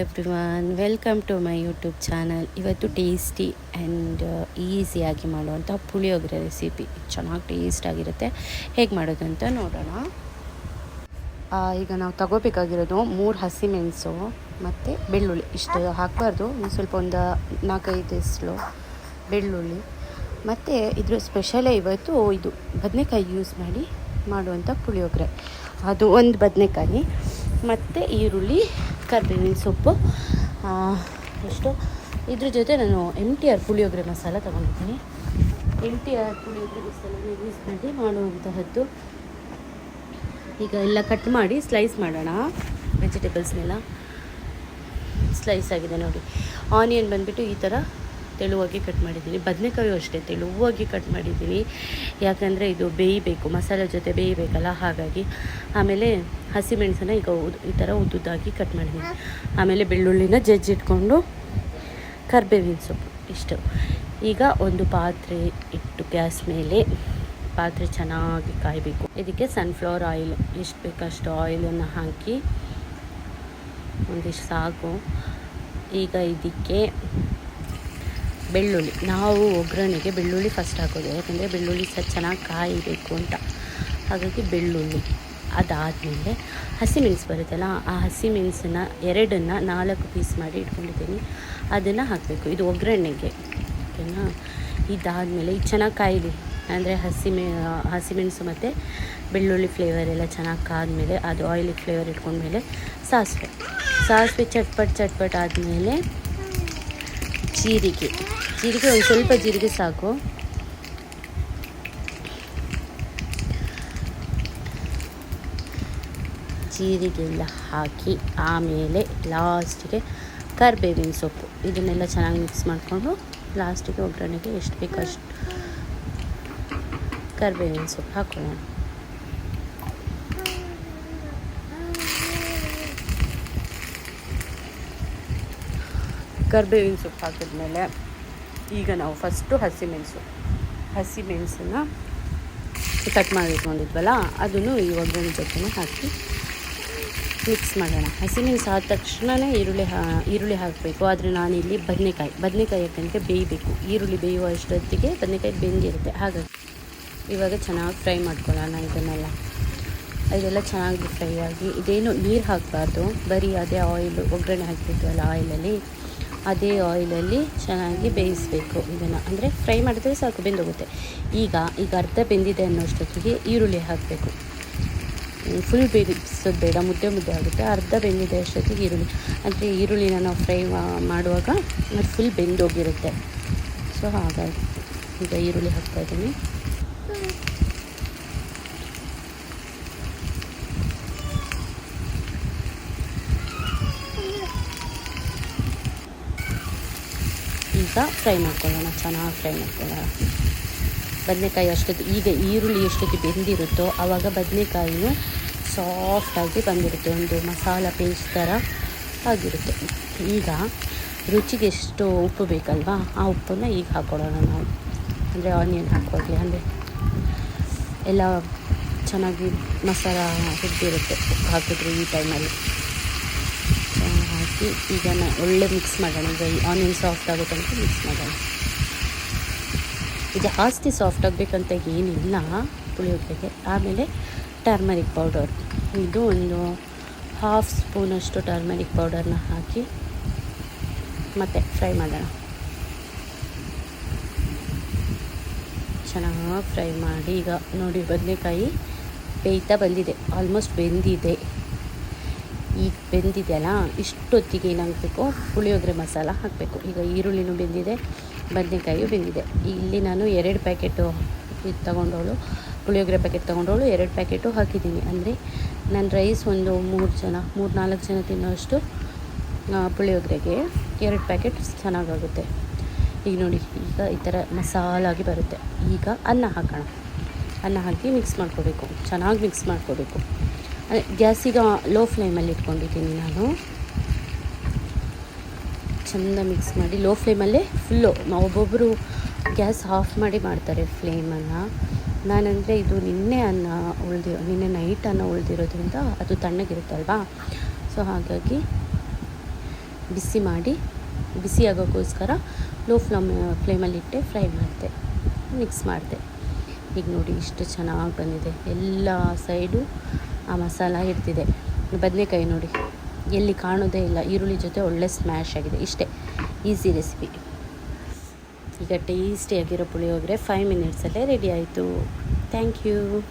Everyone welcome to my YouTube channel ಇವತ್ತು tasty and ಈಸಿಯಾಗಿ ಮಾಡುವಂಥ ಪುಳಿಯೋಗರೆ ರೆಸಿಪಿ ಚೆನ್ನಾಗಿ ಟೇಸ್ಟ್ ಆಗಿರುತ್ತೆ. ಹೇಗೆ ಮಾಡೋದು ಅಂತ ನೋಡೋಣ. ಈಗ ನಾವು ತಗೋಬೇಕಾಗಿರೋದು ಮೂರು ಹಸಿಮೆಣಸು ಮತ್ತು ಬೆಳ್ಳುಳ್ಳಿ. ಇಷ್ಟು ಹಾಕಬಾರ್ದು. ಸ್ವಲ್ಪ ಒಂದು ನಾಲ್ಕೈದು ಎಸ್ಲು ಬೆಳ್ಳುಳ್ಳಿ. ಮತ್ತು ಇದ್ರ ಸ್ಪೆಷಲೇ ಇವತ್ತು ಇದು ಬದನೆಕಾಯಿ ಯೂಸ್ ಮಾಡಿ ಮಾಡುವಂಥ ಪುಳಿಯೋಗರೆ. ಅದು ಒಂದು ಬದನೆಕಾಯಿ. ಮತ್ತು ಈರುಳ್ಳಿ ಕರ್ಬೇವಿನ ಸೊಪ್ಪು ಎಷ್ಟು ಇದ್ರ ಜೊತೆ ನಾನು M T R puliyogare masala ತೊಗೊಂಡಿದ್ದೀನಿ. M T R puliyogare masala use ಮಾಡಿ ಮಾಡುವಂತಹದ್ದು. ಈಗ ಎಲ್ಲ ಕಟ್ ಮಾಡಿ ಸ್ಲೈಸ್ ಮಾಡೋಣ. ವೆಜಿಟೇಬಲ್ಸ್ನೆಲ್ಲ ಸ್ಲೈಸ್ ಆಗಿದೆ ನೋಡಿ. ಆನಿಯನ್ ಬಂದುಬಿಟ್ಟು ಈ ಥರ ತೆಳುವಾಗಿ ಕಟ್ ಮಾಡಿದ್ದೀನಿ. ಬದನೆಕಾಯಿ ಅಷ್ಟೇ, ತೆಳುವಾಗಿ ಕಟ್ ಮಾಡಿದ್ದೀನಿ. ಯಾಕಂದರೆ ಇದು ಬೇಯಬೇಕು, ಮಸಾಲೆ ಜೊತೆ ಬೇಯಬೇಕಲ್ಲ, ಹಾಗಾಗಿ. ಆಮೇಲೆ ಹಸಿಮೆಣಸನ್ನ ಈಗ ಈ ಥರ ಉದ್ದುದ್ದಾಗಿ ಕಟ್ ಮಾಡಿದ್ದೀನಿ. ಆಮೇಲೆ ಬೆಳ್ಳುಳ್ಳಿನ ಜಜ್ಜಿಟ್ಕೊಂಡು ಕರ್ಬೇವಿನ ಸೊಪ್ಪು, ಇಷ್ಟು. ಈಗ ಒಂದು ಪಾತ್ರೆ ಇಟ್ಟು ಗ್ಯಾಸ್ ಮೇಲೆ, ಪಾತ್ರೆ ಚೆನ್ನಾಗಿ ಕಾಯಬೇಕು. ಇದಕ್ಕೆ ಸನ್ಫ್ಲವರ್ ಆಯಿಲ್ ಎಷ್ಟು ಬೇಕಷ್ಟು ಆಯಿಲನ್ನು ಹಾಕಿ, ಒಂದಿಷ್ಟು ಸಾಕು ಈಗ ಇದಕ್ಕೆ ಬೆಳ್ಳುಳ್ಳಿ. ನಾವು ಒಗ್ಗರಣೆಗೆ ಬೆಳ್ಳುಳ್ಳಿ ಫಸ್ಟ್ ಹಾಕೋದು. ಯಾಕಂದರೆ ಬೆಳ್ಳುಳ್ಳಿ ಸಹ ಚೆನ್ನಾಗಿ ಕಾಯಬೇಕು ಅಂತ. ಹಾಗಾಗಿ ಬೆಳ್ಳುಳ್ಳಿ. ಅದಾದಮೇಲೆ ಹಸಿಮೆಣಸು ಬರುತ್ತಲ್ಲ, ಆ ಹಸಿಮೆಣಸನ್ನ ಎರಡನ್ನು ನಾಲ್ಕು ಪೀಸ್ ಮಾಡಿ ಇಟ್ಕೊಂಡಿದ್ದೀನಿ. ಅದನ್ನು ಹಾಕಬೇಕು. ಇದು ಒಗ್ಗರಣೆಗೆ. ಓಕೆನಾ? ಇದಾದಮೇಲೆ ಇದು ಚೆನ್ನಾಗಿ ಕಾಯಿಲಿ ಅಂದರೆ ಹಸಿಮೆ, ಹಸಿಮೆಣಸು ಮತ್ತು ಬೆಳ್ಳುಳ್ಳಿ ಫ್ಲೇವರ್ ಎಲ್ಲ ಚೆನ್ನಾಗಿ ಕಾದ್ಮೇಲೆ ಅದು ಆಯಿಲಿ ಫ್ಲೇವರ್ ಇಟ್ಕೊಂಡ್ಮೇಲೆ ಸಾಸಿವೆ. ಸಾಸಿವೆ ಚಟ್ಪಟ್ ಚಟ್ಪಟ್ ಆದಮೇಲೆ ಜೀರಿಗೆ. ಜೀರಿಗೆ ಒಂದು ಸ್ವಲ್ಪ ಜೀರಿಗೆ ಸಾಕು. ಜೀರಿಗೆ ಎಲ್ಲ ಹಾಕಿ ಆಮೇಲೆ ಲಾಸ್ಟಿಗೆ ಕರಿಬೇವಿನ ಸೊಪ್ಪು. ಇದನ್ನೆಲ್ಲ ಚೆನ್ನಾಗಿ ಮಿಕ್ಸ್ ಮಾಡಿಕೊಂಡು ಲಾಸ್ಟಿಗೆ ಒಗ್ಗರಣೆಗೆ ಎಷ್ಟು ಬೇಕೋ ಅಷ್ಟು ಕರಿಬೇವಿನ ಸೊಪ್ಪು ಹಾಕೊಳ್ಳೋಣ ಕರಿಬೇವಿನ ಸೊಪ್ಪು ಹಾಕಿದ್ಮೇಲೆ ಈಗ ನಾವು ಫಸ್ಟು ಹಸಿಮೆಣಸು ಹಸಿಮೆಣಸನ್ನ ಕಟ್ ಮಾಡಿ ಇಟ್ಕೊಂಡಿದ್ವಲ್ಲ ಅದನ್ನು ಈ ಒಗ್ಗರಣೆ ಜೊತೆ ಹಾಕಿ ಮಿಕ್ಸ್ ಮಾಡೋಣ. ಹಸಿಮೆಣಸು ಆದ ತಕ್ಷಣವೇ ಈರುಳ್ಳಿ ಹಾ, ಈರುಳ್ಳಿ ಹಾಕಬೇಕು. ಆದರೆ ನಾನಿಲ್ಲಿ ಬದನೆಕಾಯಿ ಬದನೆಕಾಯಿ ಯಾಕಂದರೆ ಬೇಯಬೇಕು. ಈರುಳ್ಳಿ ಬೇಯುವ ಅಷ್ಟೊತ್ತಿಗೆ ಬದನೆಕಾಯಿ ಬೆಂದಿರುತ್ತೆ. ಹಾಗಾಗಿ ಇವಾಗ ಚೆನ್ನಾಗಿ ಫ್ರೈ ಮಾಡ್ಕೊಳ್ಳೋಣ ಇದನ್ನೆಲ್ಲ. ಇದೆಲ್ಲ ಚೆನ್ನಾಗಿ ಫ್ರೈ ಆಗಿ, ಇದೇನು ನೀರು ಹಾಕಬಾರ್ದು. ಬರೀ ಅದೇ ಆಯಿಲು ಒಗ್ಗರಣೆ ಹಾಕಿದ್ವಲ್ಲ ಆಯಿಲಲ್ಲಿ ಅದೇ ಆಯಿಲಲ್ಲಿ ಚೆನ್ನಾಗಿ ಬೇಯಿಸಬೇಕು. ಇದನ್ನು ಅಂದರೆ ಫ್ರೈ ಮಾಡಿದ್ರೆ ಸಾಕು, ಬೆಂದೋಗುತ್ತೆ. ಈಗ ಈಗ ಅರ್ಧ ಬೆಂದಿದೆ ಅನ್ನೋಷ್ಟೊತ್ತಿಗೆ ಈರುಳ್ಳಿ ಹಾಕಬೇಕು. ಫುಲ್ ಬೇಯಿಸೋದು ಬೇಡ, ಮುದ್ದೆ ಮುದ್ದೆ ಆಗುತ್ತೆ. ಅರ್ಧ ಬೆಂದಿದೆ ಅಷ್ಟೊತ್ತಿಗೆ ಈರುಳ್ಳಿ. ಅಂದರೆ ಈರುಳ್ಳಿನ ನಾವು ಫ್ರೈ ಮಾಡುವಾಗ ಅದು ಫುಲ್ ಬೆಂದೋಗಿರುತ್ತೆ. ಸೊ ಹಾಗಾಗಿ ಈಗ ಈರುಳ್ಳಿ ಹಾಕ್ತಾ ಈಗ ಫ್ರೈ ಮಾಡ್ಕೊಳ್ಳೋಣ, ಚೆನ್ನಾಗಿ ಫ್ರೈ ಮಾಡ್ಕೊಳ್ಳೋಣ. ಬದನೆಕಾಯಿ ಅಷ್ಟೊತ್ತು ಈಗ ಈರುಳ್ಳಿ ಎಷ್ಟೊತ್ತು ಬೆಂದಿರುತ್ತೋ ಆವಾಗ ಬದನೆಕಾಯಿಯು ಸಾಫ್ಟಾಗಿ ಬಂದಿರುತ್ತೆ, ಒಂದು ಮಸಾಲ ಪೇಸ್ಟ್ ಥರ ಆಗಿರುತ್ತೆ. ಈಗ ರುಚಿಗೆ ಎಷ್ಟು ಉಪ್ಪು ಬೇಕಲ್ವಾ, ಆ ಉಪ್ಪನ್ನು ಈಗ ಹಾಕ್ಕೊಳ್ಳೋಣ ನಾವು. ಅಂದರೆ ಆನಿಯನ್ ಹಾಕ್ಕೊಡ್ಲಿ ಅಂದರೆ ಎಲ್ಲ ಚೆನ್ನಾಗಿ ಮಸಾಲ ಹಿಡಿದಿರುತ್ತೆ ಹಾಕಿದ್ರೆ ಈ ಟೈಮಲ್ಲಿ ಹಾಕಿ ಈಗ ನಾ ಒಳ್ಳೆ ಮಿಕ್ಸ್ ಮಾಡೋಣ. ಈಗ ಈ ಆನಿಯನ್ ಸಾಫ್ಟ್ ಆಗೋ ತನಕ ಮಿಕ್ಸ್ ಮಾಡೋಣ. ಇದು ಜಾಸ್ತಿ ಸಾಫ್ಟ್ ಆಗಬೇಕಂತ ಏನಿಲ್ಲ ಪುಳಿಯೋಗರೆಗೆ. ಆಮೇಲೆ ಟರ್ಮರಿಕ್ ಪೌಡರ್ ಇದು ಒಂದು ಹಾಫ್ ಸ್ಪೂನಷ್ಟು ಟರ್ಮರಿಕ್ ಪೌಡರ್ನ ಹಾಕಿ ಮತ್ತೆ ಫ್ರೈ ಮಾಡೋಣ. ಚೆನ್ನಾಗಿ ಫ್ರೈ ಮಾಡಿ. ಈಗ ನೋಡಿ, ಬದನೆಕಾಯಿ ಬೇಯ್ತಾ ಬಂದಿದೆ. ಆಲ್ಮೋಸ್ಟ್ ಬೆಂದಿದೆ. ಈಗ ಬೆಂದಿದೆಯಲ್ಲ, ಇಷ್ಟೊತ್ತಿಗೆ ಏನಾಗಬೇಕು ಪುಳಿಯೋಗರೆ ಮಸಾಲ ಹಾಕಬೇಕು. ಈಗ ಈರುಳ್ಳಿನೂ ಬೆಂದಿದೆ, ಬದನೆಕಾಯಿಯೂ ಬೆಂದಿದೆ. ಇಲ್ಲಿ ನಾನು ಎರಡು ಪ್ಯಾಕೆಟು ಇದು ತೊಗೊಂಡವಳು ಪುಳಿಯೋಗರೆ ಪ್ಯಾಕೆಟ್ ತೊಗೊಂಡವಳು ಎರಡು ಪ್ಯಾಕೆಟು ಹಾಕಿದ್ದೀನಿ. ಅಂದರೆ ನನ್ನ ರೈಸ್ ಒಂದು ಮೂರು ಜನ, ಮೂರು ನಾಲ್ಕು ಜನ ತಿನ್ನೋಷ್ಟು ಪುಳಿಯೋಗರೆಗೆ ಎರಡು ಪ್ಯಾಕೆಟ್ ಚೆನ್ನಾಗಾಗುತ್ತೆ. ಈಗ ನೋಡಿ, ಈಗ ಈ ಥರ ಮಸಾಲಾಗಿ ಬರುತ್ತೆ. ಈಗ ಅನ್ನ ಹಾಕೋಣ. ಅನ್ನ ಹಾಕಿ ಮಿಕ್ಸ್ ಮಾಡ್ಕೋಬೇಕು. ಚೆನ್ನಾಗಿ ಮಿಕ್ಸ್ ಮಾಡ್ಕೋಬೇಕು. ಗ್ಯಾಸಿಗ ಲೋ ಫ್ಲೇಮಲ್ಲಿ ಇಟ್ಕೊಂಡಿದ್ದೀನಿ ನಾನು. ಚೆಂದ ಮಿಕ್ಸ್ ಮಾಡಿ ಲೋ ಫ್ಲೇಮಲ್ಲೇ ಫುಲ್ಲು ಒಬ್ಬೊಬ್ಬರು ಗ್ಯಾಸ್ ಆಫ್ ಮಾಡಿ ಮಾಡ್ತಾರೆ ಫ್ಲೇಮನ್ನು ನಾನಂದರೆ ಇದು ನಿನ್ನೆ ಅನ್ನ ಉಳಿದಿರೋ, ನಿನ್ನೆ ನೈಟ್ ಅನ್ನ ಉಳಿದಿರೋದ್ರಿಂದ ಅದು ತಣ್ಣಗಿರುತ್ತಲ್ವಾ ಸೊ ಹಾಗಾಗಿ ಬಿಸಿ ಮಾಡಿ, ಬಿಸಿ ಆಗೋಕ್ಕೋಸ್ಕರ ಲೋ ಫ್ಲಮ್ ಫ್ಲೇಮಲ್ಲಿಟ್ಟೆ ಫ್ರೈ ಮಾಡಿದೆ ಮಿಕ್ಸ್ ಮಾಡಿದೆ. ಈಗ ನೋಡಿ ಇಷ್ಟು ಚೆನ್ನಾಗಿ ಬಂದಿದೆ. ಎಲ್ಲ ಸೈಡು ಆ ಮಸಾಲ ಇರ್ತಿದೆ ಬದನೆಕಾಯಿ ನೋಡಿ. ಎಲ್ಲಿ ಕಾಣೋದೇ ಇಲ್ಲ. ಈರುಳ್ಳಿ ಜೊತೆ ಒಳ್ಳೆ ಸ್ಮ್ಯಾಶ್ ಆಗಿದೆ. ಇಷ್ಟೇ. ಈಸಿ ರೆಸಿಪಿ ಈಗ ಟೇಸ್ಟಿಯಾಗಿರೋ ಪುಳಿಯೋಗರೆ ಫೈವ್ ಮಿನಿಟ್ಸಲ್ಲೇ ರೆಡಿ ಆಯಿತು. Thank you